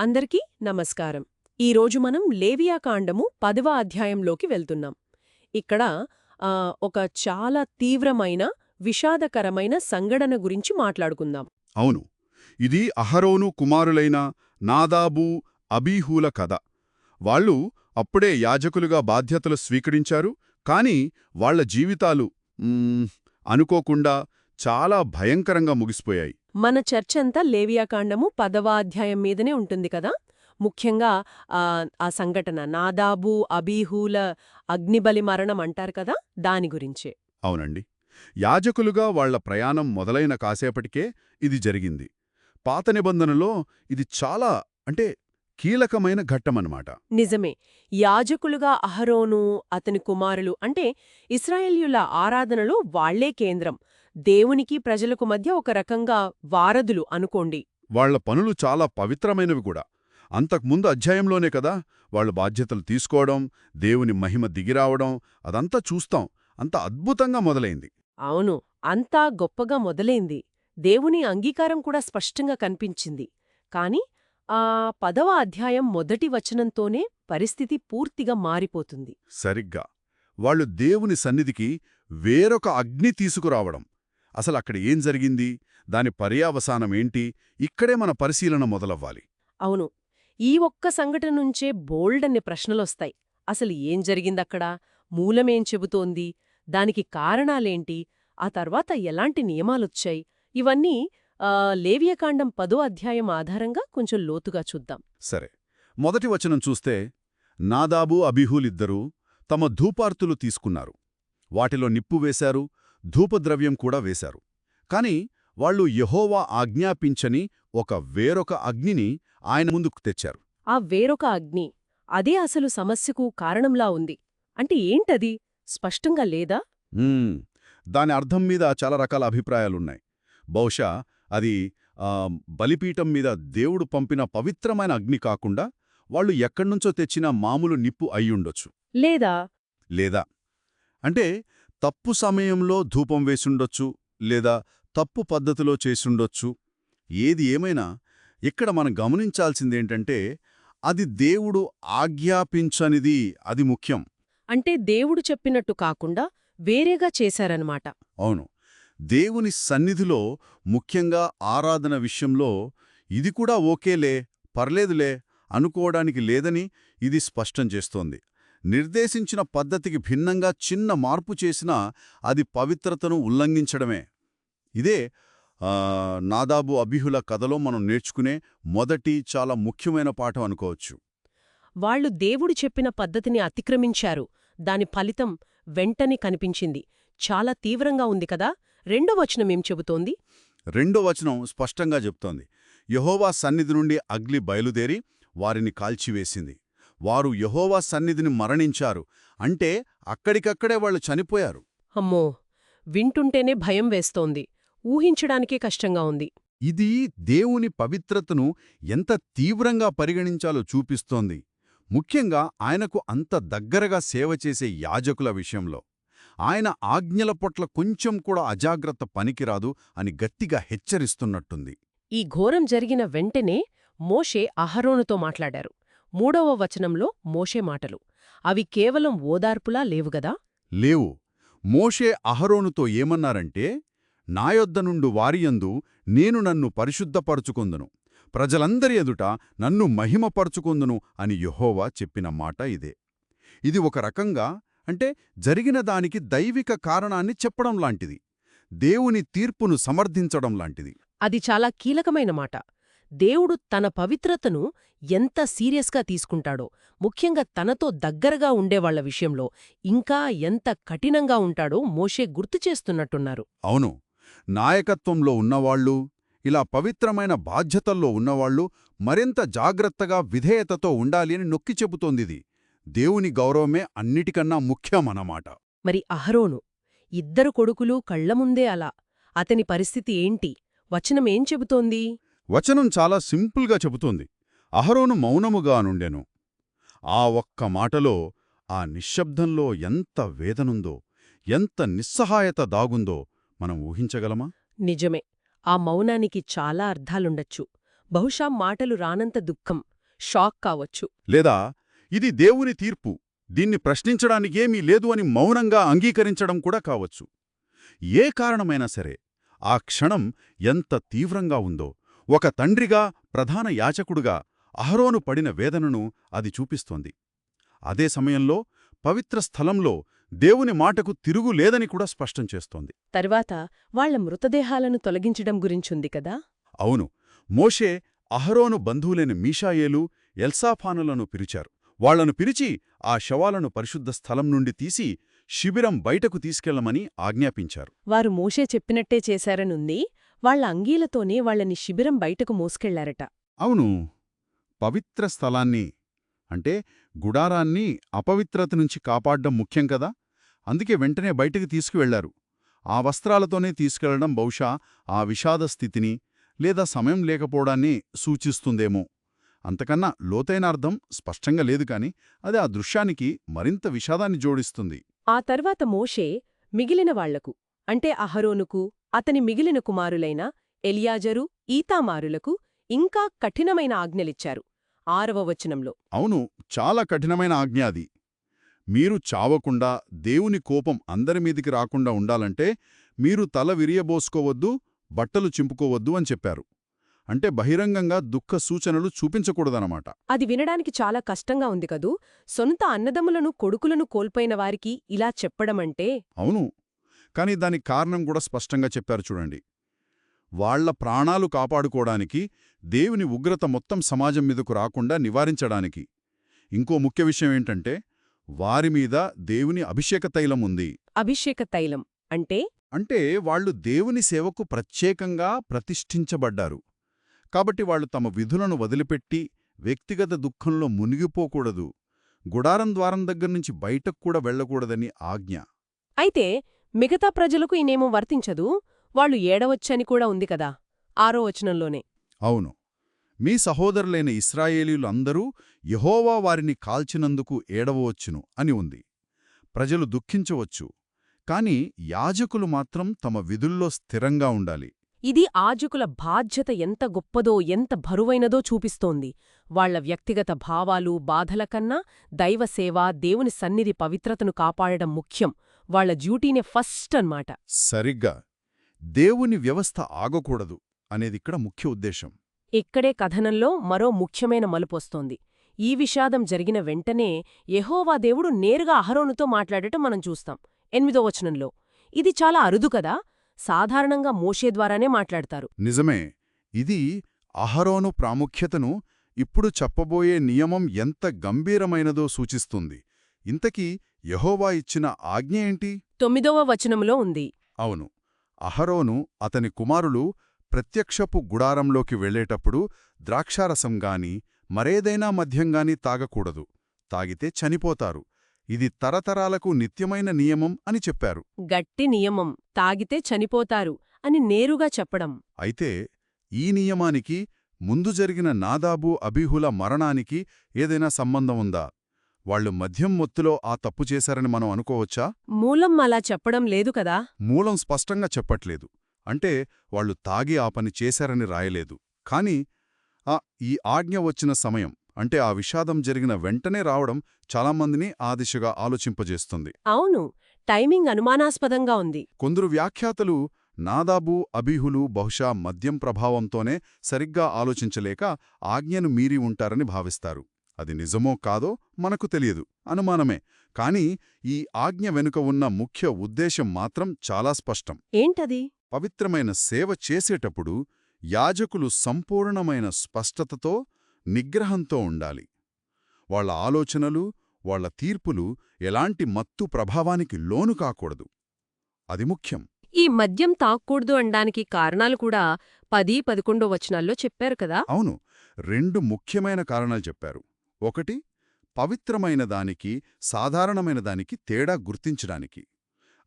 అందరికీ నమస్కారం. ఈరోజు మనం లేవియాకాండము పదవ అధ్యాయంలోకి వెళ్తున్నాం. ఇక్కడ ఒక చాలా తీవ్రమైన విషాదకరమైన సంఘటన గురించి మాట్లాడుకుందాం. అవును. ఇది అహరోను కుమారులైన నాదాబు అబీహూల కథ. వాళ్ళు అప్పుడే యాజకులుగా బాధ్యతలు స్వీకరించారు కాని వాళ్ళ జీవితాలు అనుకోకుండా చాలా భయంకరంగా ముగిసిపోయాయి. మన చర్చంతా లేవియాకాండము పదవ అధ్యాయం మీదనే ఉంటుంది కదా? ముఖ్యంగా ఆ, సంఘటన నాదాబు అబీహూల అగ్నిబలి మరణం అంటారు కదా? దాని గురించే. అవునండి. యాజకులుగా వాళ్ళ ప్రయాణం మొదలైన కాసేపటికే ఇది జరిగింది. పాత నిబంధనలో ఇది చాలా అంటే కీలకమైన ఘట్టమన్నమాట. నిజమే. యాజకులుగా అహరోను అతని కుమారులు అంటే ఇస్రాయేల్యుల ఆరాధనలో వాళ్ళే కేంద్రం. దేవునికి ప్రజలకు మధ్య ఒక రకంగా వారధులు అనుకోండి. వాళ్ళ పనులు చాలా పవిత్రమైనవి కూడా. అంతకుముందు అధ్యాయంలోనే కదా వాళ్ళ బాధ్యతలు తీసుకోవడం దేవుని మహిమ దిగిరావడం అదంతా చూస్తాం. అంత అద్భుతంగా మొదలైంది. అవును అంతా గొప్పగా మొదలైంది. దేవుని అంగీకారం కూడా స్పష్టంగా కనిపించింది. కాని ఆ పదవ అధ్యాయం మొదటి వచనంతోనే పరిస్థితి పూర్తిగా మారిపోతుంది. సరిగ్గా. వాళ్ళు దేవుని సన్నిధికి వేరొక అగ్ని తీసుకురావడం. అసలు అక్కడ ఏం జరిగింది? దాని పర్యావసానమేంటి ఇక్కడే మన పరిశీలన మొదలవ్వాలి. అవును. ఈ ఒక్క సంఘటన నుంచే బోల్డన్ని ప్రశ్నలొస్తాయి. అసలు ఏం జరిగిందక్కడ? మూలమేం చెబుతోంది? దానికి కారణాలేంటి? ఆ తర్వాత ఎలాంటి నియమాలొచ్చాయి? ఇవన్నీ లేవియకాండం పదో అధ్యాయం ఆధారంగా కొంచెం లోతుగా చూద్దాం. సరే. మొదటి వచనం చూస్తే నాదాబు అబిహూలిద్దరూ తమ ధూపార్తులు తీసుకున్నారు. వాటిలో నిప్పు వేశారు ధూపద్రవ్యం కూడా వేశారు. కాని వాళ్ళు యెహోవా ఆజ్ఞాపించని ఒక వేరొక అగ్నిని ఆయన ముందుకు తెచ్చారు. ఆ వేరొక అగ్ని అదే అసలు సమస్యకు కారణంలా ఉంది. అంటే ఏంటది? స్పష్టంగా లేదా. దాని అర్థం మీద చాలా రకాల అభిప్రాయాలున్నాయి. బహుశా అది బలిపీఠం మీద దేవుడు పంపిన పవిత్రమైన అగ్ని కాకుండా వాళ్ళు ఎక్కడ్నుంచో తెచ్చిన మామూలు నిప్పు అయ్యుండొచ్చు. లేదా? లేదా? అంటే తప్పు సమయంలో ధూపం వేసుండొచ్చు లేదా తప్పు పద్ధతిలో చేసుండొచ్చు. ఏది ఏమైనా ఇక్కడ మనం గమనించాల్సిందేంటంటే అది దేవుడు ఆజ్ఞాపించనిది అది ముఖ్యం. అంటే దేవుడు చెప్పినట్టు కాకుండా వేరేగా చేశారనమాట అవును. దేవుని సన్నిధిలో ముఖ్యంగా ఆరాధన విషయంలో ఇది కూడా ఓకేలే పర్లేదులే అనుకోవడానికి లేదని ఇది స్పష్టం చేస్తోంది. నిర్దేశించిన పద్ధతికి భిన్నంగా చిన్న మార్పు చేసినా అది పవిత్రతను ఉల్లంఘించడమే. ఇదే నాదాబు అబిహుల కథలో మనం నేర్చుకునే మొదటి చాలా ముఖ్యమైన పాఠం అనుకోవచ్చు. వాళ్ళు దేవుడు చెప్పిన పద్ధతిని అతిక్రమించారు. దాని ఫలితం వెంటనే కనిపించింది. చాలా తీవ్రంగా ఉంది కదా? రెండో వచనమేం చెబుతోంది? రెండో వచనం స్పష్టంగా చెప్తోంది యహోవా సన్నిధి నుండి అగ్ని బయలుదేరి వారిని కాల్చివేసింది. వారు యహోవా సన్నిధిని మరణించారు. అంటే అక్కడికక్కడే వాళ్ళు చనిపోయారు. అమ్మో! వింటుంటేనే భయం వేస్తోంది. ఊహించడానికే కష్టంగా ఉంది. ఇది దేవుని పవిత్రతను ఎంత తీవ్రంగా పరిగణించాలో చూపిస్తోంది. ముఖ్యంగా ఆయనకు అంత దగ్గరగా సేవ చేసే యాజకుల విషయంలో. ఆయన ఆజ్ఞల పట్ల కొంచెం కూడా అజాగ్రత్త పనికిరాదు అని గట్టిగా హెచ్చరిస్తున్నట్టుంది. ఈ ఘోరం జరిగిన వెంటనే మోషే అహరోనుతో మాట్లాడారు. మూడవ వచనంలో మోషే మాటలు. అవి కేవలం ఓదార్పులా లేవుగదా లేవు. మోషే అహరోనుతో ఏమన్నారంటే నాయొద్ద నుండు వారియందు నేను నన్ను పరిశుద్ధపరుచుకొందును. ప్రజలందరి ఎదుట నన్ను మహిమపరుచుకొందును అని యెహోవా చెప్పిన మాట ఇదే. ఇది ఒక రకంగా అంటే జరిగిన దానికి దైవిక కారణాన్ని చెప్పడం లాంటిది. దేవుని తీర్పును సమర్థించడం లాంటిది. అది చాలా కీలకమైన మాట. దేవుడు తన పవిత్రతను ఎంత సీరియస్గా తీసుకుంటాడో ముఖ్యంగా తనతో దగ్గరగా ఉండేవాళ్ళ విషయంలో ఇంకా ఎంత కఠినంగా ఉంటాడో మోషే గుర్తు చేస్తున్నట్టున్నారు. అవును. నాయకత్వంలో ఉన్నవాళ్ళు ఇలా పవిత్రమైన బాధ్యతల్లో ఉన్నవాళ్ళు మరింత జాగ్రత్తగా విధేయతతో ఉండాలి అని నొక్కి చెబుతోందిది. దేవుని గౌరవమే అన్నిటికన్నా ముఖ్యమన్నమాట మరి అహరోను ఇద్దరు కొడుకులు కళ్ళముందే అలా అతని పరిస్థితి ఏంటి? వచనమేం చెబుతోంది? వచనం చాలా సింపుల్గా చెబుతోంది. అహరోను మౌనముగా నుండెను. ఆ ఒక్క మాటలో ఆ నిశ్శబ్దంలో ఎంత వేదనుందో ఎంత నిస్సహాయత దాగుందో మనం ఊహించగలమా? నిజమే. ఆ మౌనానికి చాలా అర్థాలుండొచ్చు. బహుశా మాటలు రానంత దుఃఖం షాక్ కావచ్చు. లేదా ఇది దేవుని తీర్పు దీన్ని ప్రశ్నించడానికేమీ లేదు అని మౌనంగా అంగీకరించడం కూడా కావచ్చు. ఏ కారణమైనా సరే ఆ క్షణం ఎంత తీవ్రంగా ఉందో ఒక తండ్రిగా ప్రధాన యాచకుడుగా అహరోను పడిన వేదనను అది చూపిస్తోంది. అదే సమయంలో పవిత్ర స్థలంలో దేవుని మాటకు తిరుగు లేదని కూడా స్పష్టం చేస్తోంది. తర్వాత వాళ్ళ మృతదేహాలను తొలగించడం గురించుంది కదా? అవును. మోషే అహరోను బంధువులైన మీషాయేలు ఎల్సాఫానులను పిలిచారు వాళ్ళను పిలిచి ఆ శవాలను పరిశుద్ధ స్థలం నుండి తీసి శిబిరం బయటకు తీసుకెళ్ళమని ఆజ్ఞాపించారు. వారు మోషే చెప్పినట్టే చేశారనుంది. వాళ్ళ అంగీలతోనే వాళ్ళని శిబిరం బయటకు మోసుకెళ్ళారట. అవును. పవిత్ర స్థలాన్ని అంటే గుడారాన్ని అపవిత్రత నుంచి కాపాడ్డం ముఖ్యం కదా? అందుకే వెంటనే బయటికి తీసుకువెళ్ళారు. ఆ వస్త్రాలతోనే తీసుకెళ్ళడం బహుశా ఆ విషాద స్థితిని లేదా సమయం లేకపోవడాన్ని సూచిస్తుందేమో. అంతకన్నా లోతైన అర్థం స్పష్టంగా లేదు కాని అది ఆ దృశ్యానికి మరింత విషాదాన్ని జోడిస్తుంది. ఆ తర్వాత మోషే మిగిలిన వాళ్ళకు అంటే అహరోనుకు అతని మిగిలిన కుమారులైన ఎలియాజరు ఈతామారులకు ఇంకా కఠినమైన ఆజ్ఞలిచ్చారు. ఆరవ వచనంలో అవును చాలా కఠినమైన ఆజ్ఞ అది. మీరు చావకుండా దేవుని కోపం అందరిమీదికి రాకుండా ఉండాలంటే మీరు తల విరియబోసుకోవద్దు బట్టలు చింపుకోవద్దు అని చెప్పారు. అంటే బహిరంగంగా దుఃఖ సూచనలు చూపించకూడదనమాట అది వినడానికి చాలా కష్టంగా ఉంది కదూ? సొంత అన్నదమ్ములను కొడుకులను కోల్పోయిన వారికి ఇలా చెప్పడమంటే అవును కాని దానికి కారణం కూడా స్పష్టంగా చెప్పారు చూడండి. వాళ్ళ ప్రాణాలు కాపాడుకోవడానికి దేవుని ఉగ్రత మొత్తం సమాజం మీదకు రాకుండా నివారించడానికి. ఇంకో ముఖ్య విషయం ఏంటంటే వారిమీద దేవుని అభిషేక తైలం ఉంది. అభిషేక తైలం. అంటే? అంటే వాళ్ళు దేవుని సేవకు ప్రత్యేకంగా ప్రతిష్ఠించబడ్డారు. కాబట్టి వాళ్ళు తమ విధులను వదిలిపెట్టి వ్యక్తిగత దుఃఖంలో మునిగిపోకూడదు. గుడారం ద్వారం దగ్గర్నుంచి బయటకు కూడా వెళ్ళకూడదని ఆజ్ఞ. అయితే మిగతా ప్రజలకు ఈ నియమం వర్తించదు వాళ్ళు ఏడవచ్చని కూడా ఉంది కదా ఆరో వచనంలోనే. అవును. మీ సహోదరులైన ఇస్రాయేలీలందరూ యహోవా వారిని కాల్చినందుకు ఏడవవచ్చును అని ఉంది. ప్రజలు దుఃఖించవచ్చు కాని యాజకులు మాత్రం తమ విధుల్లో స్థిరంగా ఉండాలి. ఇది ఆజకుల బాధ్యత ఎంత గొప్పదో ఎంత బరువైనదో చూపిస్తోంది. వాళ్ళ వ్యక్తిగత భావాలు బాధల కన్నా దైవసేవ దేవుని సన్నిధి పవిత్రతను కాపాడడం ముఖ్యం. వాళ్ళ డ్యూటీనే ఫస్ట్ అన్మాట సరిగ్గా. దేవుని వ్యవస్థ ఆగకూడదు అనేదిక్కడ ముఖ్య ఉద్దేశం. ఇక్కడే కథనంలో మరో ముఖ్యమైన మలుపొస్తోంది ఈ విషాదం జరిగిన వెంటనే యెహోవా దేవుడు నేరుగా అహరోనుతో మాట్లాడటం మనం చూస్తాం. ఎనిమిదో వచనంలో. ఇది చాలా అరుదు కదా? సాధారణంగా మోషే ద్వారానే మాట్లాడతారు. నిజమే. ఇది అహరోను ప్రాముఖ్యతను ఇప్పుడు చెప్పబోయే నియమం ఎంత గంభీరమైనదో సూచిస్తుంది. ఇంతకీ యహోవా ఇచ్చిన ఆజ్ఞ ఏంటి? తొమ్మిదవ వచనంలో ఉంది. అవును. అహరోను అతని కుమారులు ప్రత్యక్షపు గుడారంలోకి వెళ్ళేటప్పుడు ద్రాక్షారసం గాని మరేదైనా మద్యంగాని తాగకూడదు. తాగితే చనిపోతారు. ఇది తరతరాలకు నిత్యమైన నియమం అని చెప్పారు. గట్టి నియమం. తాగితే చనిపోతారు అని నేరుగా చెప్పడం. అయితే ఈ నియమానికి ముందు జరిగిన నాదాబు అబీహుల మరణానికి ఏదైనా సంబంధం ఉందా? వాళ్ళు మద్యం మొత్తులో ఆ తప్పు చేశారని మనం అనుకోవచ్చా? మూలం అలా చెప్పడం లేదు కదా? మూలం స్పష్టంగా చెప్పట్లేదు. అంటే వాళ్ళు తాగి ఆ పని చేశారని రాయలేదు. కాని ఆ ఈ ఆజ్ఞ వచ్చిన సమయం అంటే ఆ విషాదం జరిగిన వెంటనే రావడం చాలామందిని ఆ దిశగా ఆలోచింపజేస్తుంది. అవును. టైమింగ్ అనుమానాస్పదంగా ఉంది. కొందరు వ్యాఖ్యాతలు నాదాబు అబీహులు బహుశా మద్యం ప్రభావంతోనే సరిగ్గా ఆలోచించలేక ఆజ్ఞను మీరి ఉంటారని భావిస్తారు. అది నిజమో కాదో మనకు తెలియదు. అనుమానమే. కాని ఈ ఆజ్ఞ వెనుక ఉన్న ముఖ్య ఉద్దేశం మాత్రం చాలా స్పష్టం. ఏంటది? పవిత్రమైన సేవ చేసేటప్పుడు యాజకులు సంపూర్ణమైన స్పష్టతతో నిగ్రహంతో ఉండాలి. వాళ్ళ ఆలోచనలు వాళ్ళ తీర్పులు ఎలాంటి మత్తు ప్రభావానికి లోను కాకూడదు. అది ముఖ్యం. ఈ మద్యం తాక్కూడదు అనడానికి కారణాలు కూడా పది పదకొండో వచనాల్లో చెప్పారు కదా? అవును. రెండు ముఖ్యమైన కారణాలు చెప్పారు. ఒకటి పవిత్రమైన దానికి సాధారణమైన దానికి తేడా గుర్తించడానికి.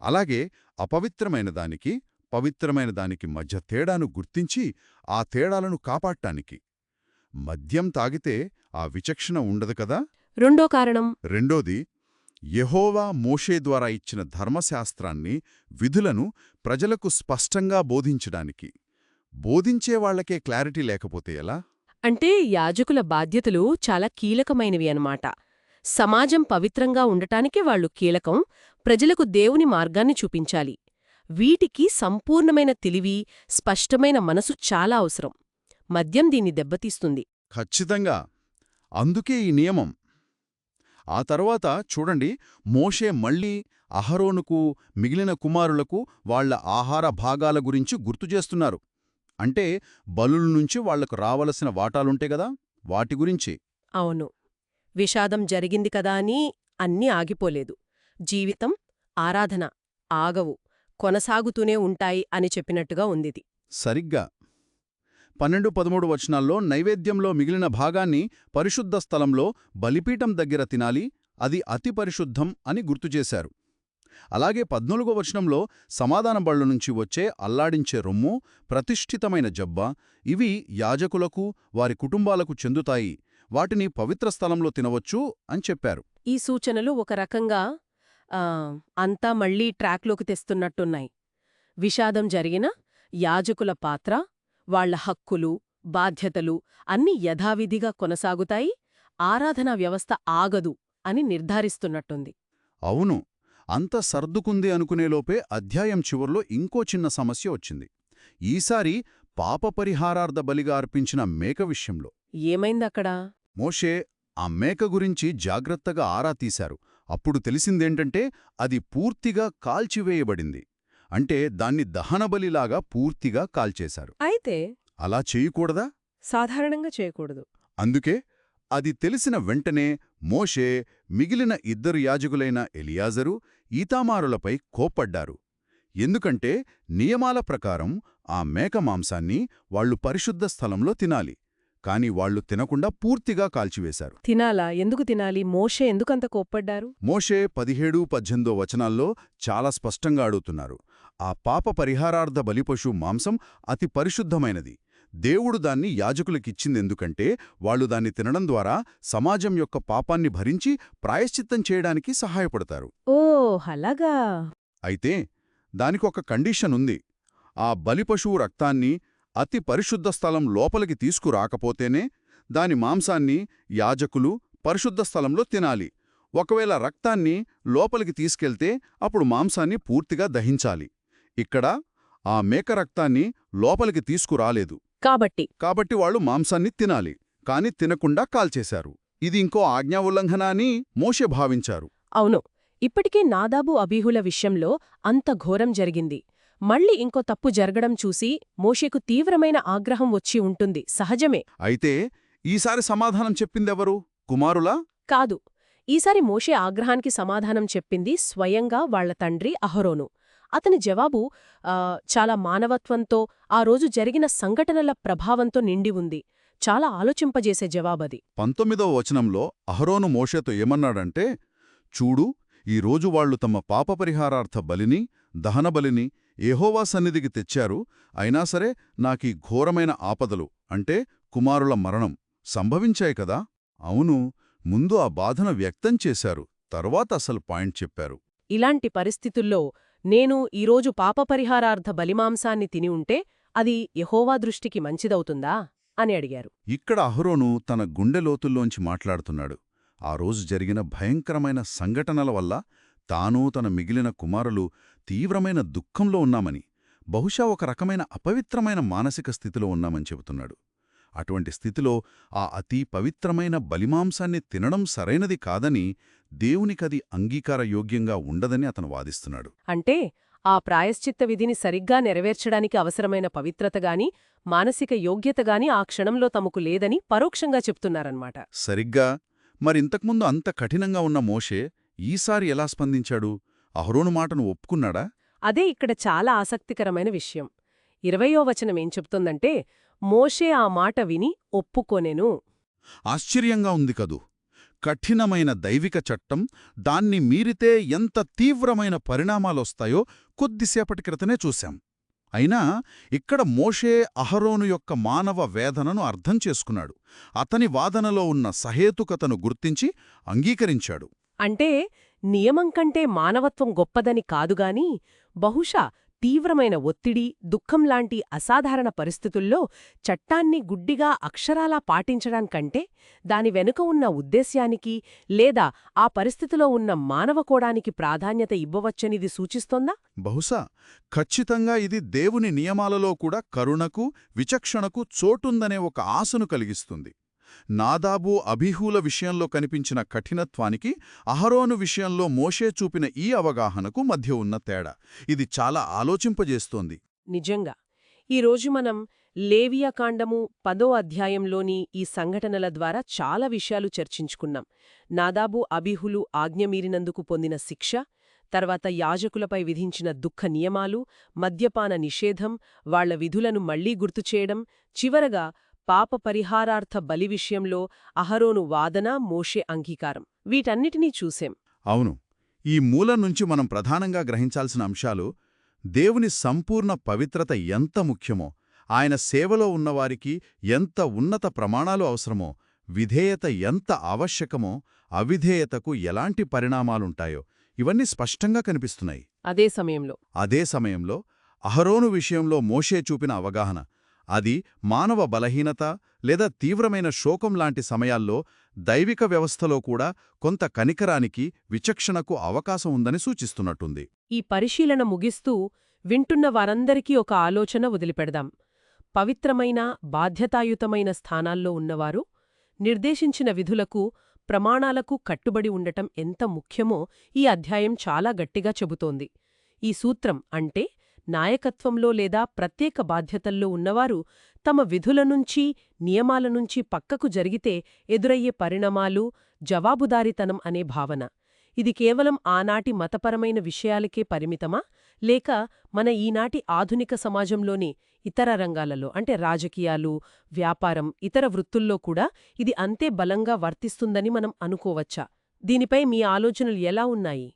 అలాగే అపవిత్రమైన దానికి పవిత్రమైన దానికి మధ్య తేడాను గుర్తించి ఆ తేడాలను కాపాడటానికి. మద్యం తాగితే ఆ విచక్షణ ఉండదు కదా? రెండో కారణం. రెండోది యెహోవా మోషే ద్వారా ఇచ్చిన ధర్మశాస్త్రాన్ని విధులను ప్రజలకు స్పష్టంగా బోధించడానికి. బోధించేవాళ్ళకే క్లారిటీ లేకపోతే ఎలా? అంటే యాజకుల బాధ్యతలు చాలా కీలకమైనవి అన్నమాట. సమాజం పవిత్రంగా ఉండటానికి వాళ్ళు కీలకం ప్రజలకు దేవుని మార్గాన్ని చూపించాలి. వీటికి సంపూర్ణమైన తెలివి స్పష్టమైన మనసు చాలా అవసరం. మద్యం దీన్ని దెబ్బతీస్తుంది. ఖచ్చితంగా. అందుకే ఈ నియమం. ఆ తర్వాత చూడండి మోషే మళ్ళీ అహరోనుకు మిగిలిన కుమారులకు వాళ్ళ ఆహార భాగాల గురించి గుర్తుచేస్తున్నారు అంటే బలుల నుంచి వాళ్ళకు రావలసిన వాటాలుంటే గదా వాటి గురించి. అవును. విషాదం జరిగింది కదా అని అన్నీ ఆగిపోలేదు. జీవితం ఆరాధన ఆగవు కొనసాగుతూనే ఉంటాయి అని చెప్పినట్టుగా ఉందిది. సరిగ్గా. పన్నెండు పదమూడు వచనాల్లో నైవేద్యంలో మిగిలిన భాగాన్ని పరిశుద్ధ స్థలంలో బలిపీఠం దగ్గర తినాలి అది అతి పరిశుద్ధం అని గుర్తుచేశారు అలాగే పద్నాలుగో వచనంలో సమాధాన బళ్ళ నుంచి వచ్చే అల్లాడించే రొమ్ము ప్రతిష్ఠితమైన జబ్బ ఇవి యాజకులకు వారి కుటుంబాలకు చెందుతాయి. వాటిని పవిత్ర స్థలంలో తినవచ్చు అని చెప్పారు. ఈ సూచనలు ఒక రకంగా అంతా మళ్ళీ ట్రాక్లోకి తెస్తున్నట్టున్నాయి. విషాదం జరిగిన యాజకుల పాత్ర వాళ్ళ హక్కులు బాధ్యతలు అన్నీ యథావిధిగా కొనసాగుతాయి ఆరాధనా వ్యవస్థ ఆగదు అని నిర్ధారిస్తున్నట్టుంది. అవును. అంత సర్దుకుంది అనుకునేలోపే అధ్యాయం చివర్లో ఇంకో చిన్న సమస్య వచ్చింది. ఈసారి పాప పరిహారార్థ బలిగా అర్పించిన మేక విషయంలో. ఏమైందక్కడా? మోషే ఆ మేక గురించి జాగ్రత్తగా ఆరా తీశారు. అప్పుడు తెలిసిందేంటంటే అది పూర్తిగా కాల్చివేయబడింది. అంటే దాన్ని దహనబలిలాగా పూర్తిగా కాల్చేశారు. అయితే అలా చేయకూడదా? సాధారణంగా చేయకూడదు. అందుకే అది తెలిసిన వెంటనే మోషే మిగిలిన ఇద్దరు యాజకులైన ఎలియాజరు ఈతామారులపై కోప్పడ్డారు. ఎందుకంటే నియమాల ప్రకారం ఆ మేక మాంసాన్ని వాళ్ళు పరిశుద్ధ స్థలంలో తినాలి. కాని వాళ్ళు తినకుండా పూర్తిగా కాల్చివేశారు. తినాలా? ఎందుకు తినాలి? మోషే ఎందుకంత కోప్పడ్డారు? మోషే పదిహేడు పద్దెనిమిదో వచనాల్లో చాలా స్పష్టంగా అడుగుతున్నారు. ఆ పాప పరిహారార్థ బలిపశు మాంసం అతి పరిశుద్ధమైనది. దేవుడు దాన్ని యాజకులకిచ్చిందెందుకంటే వాళ్ళు దాన్ని తినడం ద్వారా సమాజం యొక్క పాపాన్ని భరించి ప్రాయశ్చిత్తం చేయడానికి సహాయపడతారు. ఓ అలాగా. అయితే దానికొక కండిషన్ ఉంది ఆ బలిపశువు రక్తాన్ని అతి పరిశుద్ధ స్థలం లోపలికి తీసుకురాకపోతేనే దాని మాంసాన్ని యాజకులు పరిశుద్ధ స్థలంలో తినాలి. ఒకవేళ రక్తాన్ని లోపలికి తీసుకెళ్తే అప్పుడు మాంసాన్ని పూర్తిగా దహించాలి. ఇక్కడ ఆ మేక రక్తాన్ని లోపలికి తీసుకురాలేదు. కాబట్టి కాబట్టి వాళ్ళు మాంసాన్ని తినాలి కాని తినకుండా కాల్చేశారు. ఇది ఇంకో ఆజ్ఞా ఉల్లంఘన అని మోషే భావించారు. అవును ఇప్పటికే నాదాబు అబీహుల విషయంలో అంత ఘోరం జరిగింది. మళ్ళీ ఇంకో తప్పు జరగడం చూసి మోషేకు తీవ్రమైన ఆగ్రహం వచ్చి ఉంటుంది. సహజమే. అయితే ఈసారి సమాధానం చెప్పిందెవరు? కుమారులా? కాదు ఈసారి మోషే ఆగ్రహానికి సమాధానం చెప్పింది స్వయంగా వాళ్ళ తండ్రి అహరోను. అతని జవాబు చాలా మానవత్వంతో ఆ రోజు జరిగిన సంఘటనల ప్రభావంతో నిండి ఉంది. చాలా ఆలోచింపజేసే జవాబది. పంతొమ్మిదవ వచనంలో అహరోను మోషేతో ఏమన్నాడంటే చూడు ఈరోజు వాళ్ళు తమ పాపపరిహారార్థ బలిని దహనబలిని ఏహోవా సన్నిధికి తెచ్చారు. అయినా సరే నాకీ ఘోరమైన ఆపదలు అంటే కుమారుల మరణం సంభవించాయి కదా? అవును ముందు ఆ బాధను వ్యక్తం చేశారు. తర్వాత అసలు పాయింట్ చెప్పారు. ఇలాంటి పరిస్థితుల్లో నేను ఈరోజు పాపపరిహారార్థ బలిమాంసాన్ని తిని ఉంటే అది యహోవా దృష్టికి మంచిదవుతుందా? అని అడిగారు. ఇక్కడ అహరోను తన గుండె లోతుల్లోంచి మాట్లాడుతున్నాడు. ఆ రోజు జరిగిన భయంకరమైన సంఘటనల వల్ల తాను తన మిగిలిన కుమారులు తీవ్రమైన దుఃఖంలో ఉన్నామని బహుశా ఒక రకమైన అపవిత్రమైన మానసిక స్థితిలో ఉన్నామని చెబుతున్నాడు. అటువంటి స్థితిలో ఆ అతి పవిత్రమైన బలిమాంసాన్ని తినడం సరైనది కాదని దేవునికది అంగీకారయోగ్యంగా ఉండదని అతను వాదిస్తున్నాడు. అంటే ఆ ప్రాయశ్చిత్త విధిని సరిగ్గా నెరవేర్చడానికి అవసరమైన పవిత్రతగాని మానసిక యోగ్యతగాని ఆ క్షణంలో తమకు లేదని పరోక్షంగా చెప్తున్నారన్నమాట. సరిగ్గా? మరింతకుముందు అంత కఠినంగా ఉన్న మోషే ఈసారి ఎలా స్పందించాడు? అహరోను మాటను ఒప్పుకున్నాడా? అదే ఇక్కడ చాలా ఆసక్తికరమైన విషయం. ఇరవయో వచనం ఏం చెప్తోందంటే మోషే ఆ మాట విని ఒప్పుకొనెను. ఆశ్చర్యంగా ఉంది కదూ. కఠినమైన దైవిక చట్టం దాన్ని మీరితే ఎంత తీవ్రమైన పరిణామాలొస్తాయో కొద్దిసేపటి క్రితనే చూశాం. అయినా ఇక్కడ మోషే అహరోను యొక్క మానవ వేదనను అర్థం చేసుకున్నాడు. అతని వాదనలో ఉన్న సహేతుకతను గుర్తించి అంగీకరించాడు. అంటే నియమం కంటే మానవత్వం గొప్పదని కాదుగాని బహుశా తీవ్రమైన ఒత్తిడి దుఃఖం లాంటి అసాధారణ పరిస్థితుల్లో చట్టాన్ని గుడ్డిగా అక్షరాలా పాటించడానికంటే దాని వెనుక ఉన్న ఉద్దేశ్యానికి లేదా ఆ పరిస్థితిలో ఉన్న మానవకోడానికి ప్రాధాన్యత ఇవ్వవచ్చనిది సూచిస్తోందా? బహుశా. ఖచ్చితంగా ఇది దేవుని నియమాలలో కూడా కరుణకు విచక్షణకు చోటుందనే ఒక ఆశను కలిగిస్తుంది. నాదాబు అభిహూల విషయంలో కనిపించిన కఠినత్వానికి అహరోను విషయంలో మోషే చూపిన ఈ అవగాహనకు మధ్య ఉన్న తేడా. ఇది చాలా ఆలోచింపజేస్తోంది. నిజంగా. ఈరోజు మనం లేవియాకాండము పదో అధ్యాయంలోని ఈ సంఘటనల ద్వారా చాలా విషయాలు చర్చించుకున్నాం. నాదాబు అభిహులు ఆజ్ఞమీరినందుకు పొందిన శిక్ష తర్వాత యాజకులపై విధించిన దుఃఖ నియమాలు మద్యపాన నిషేధం వాళ్ళ విధులను మళ్ళీ గుర్తుచేయడం చివరగా పాప పరిహారార్థ బలి విషయంలో అహరోను వాదన మోషే అంగీకారం. వీటన్నిటినీ చూసేం. అవును. ఈ మూలం నుంచి మనం ప్రధానంగా గ్రహించాల్సిన అంశాలు దేవుని సంపూర్ణ పవిత్రత ఎంత ముఖ్యమో ఆయన సేవలో ఉన్నవారికి ఎంత ఉన్నత ప్రమాణాలు అవసరమో విధేయత ఎంత ఆవశ్యకమో అవిధేయతకు ఎలాంటి పరిణామాలుంటాయో ఇవన్నీ స్పష్టంగా కనిపిస్తున్నాయి. అదే సమయంలో. అదే సమయంలో అహరోను విషయంలో మోషే చూపిన అవగాహన అది మానవ బలహీనత లేదా తీవ్రమైన శోకం లాంటి సమయాల్లో దైవిక వ్యవస్థలో కూడా కొంత కనికరానికి విచక్షణకు అవకాశం ఉందని సూచిస్తున్నట్టుంది. ఈ పరిశీలన ముగిస్తూ వింటున్న వారందరికీ ఒక ఆలోచన వదిలిపెడదాం. పవిత్రమైన బాధ్యతాయుతమైన స్థానాల్లో ఉన్నవారు నిర్దేశించిన విధులకు ప్రమాణాలకు కట్టుబడి ఉండటం ఎంత ముఖ్యమో ఈ అధ్యాయం చాలా గట్టిగా చెబుతోంది. ఈ సూత్రం అంటే నాయకత్వంలో లేదా ప్రత్యేక బాధ్యతల్లో ఉన్నవారు తమ విధుల నుంచి నియమాల నుంచి పక్కకు జరిగితే ఎదురయ్యే పరిణామాలు జవాబుదారితనం అనే భావన. ఇది కేవలం ఆనాటి మతపరమైన విషయాలకే పరిమితమా? లేక మన ఈనాటి ఆధునిక సమాజంలోని ఇతర రంగాలలో అంటే రాజకీయాలు వ్యాపారం ఇతర వృత్తుల్లో కూడా ఇది అంతే బలంగా వర్తిస్తుందని మనం అనుకోవచ్చా? దీనిపై మీ ఆలోచనలు ఎలా ఉన్నాయి?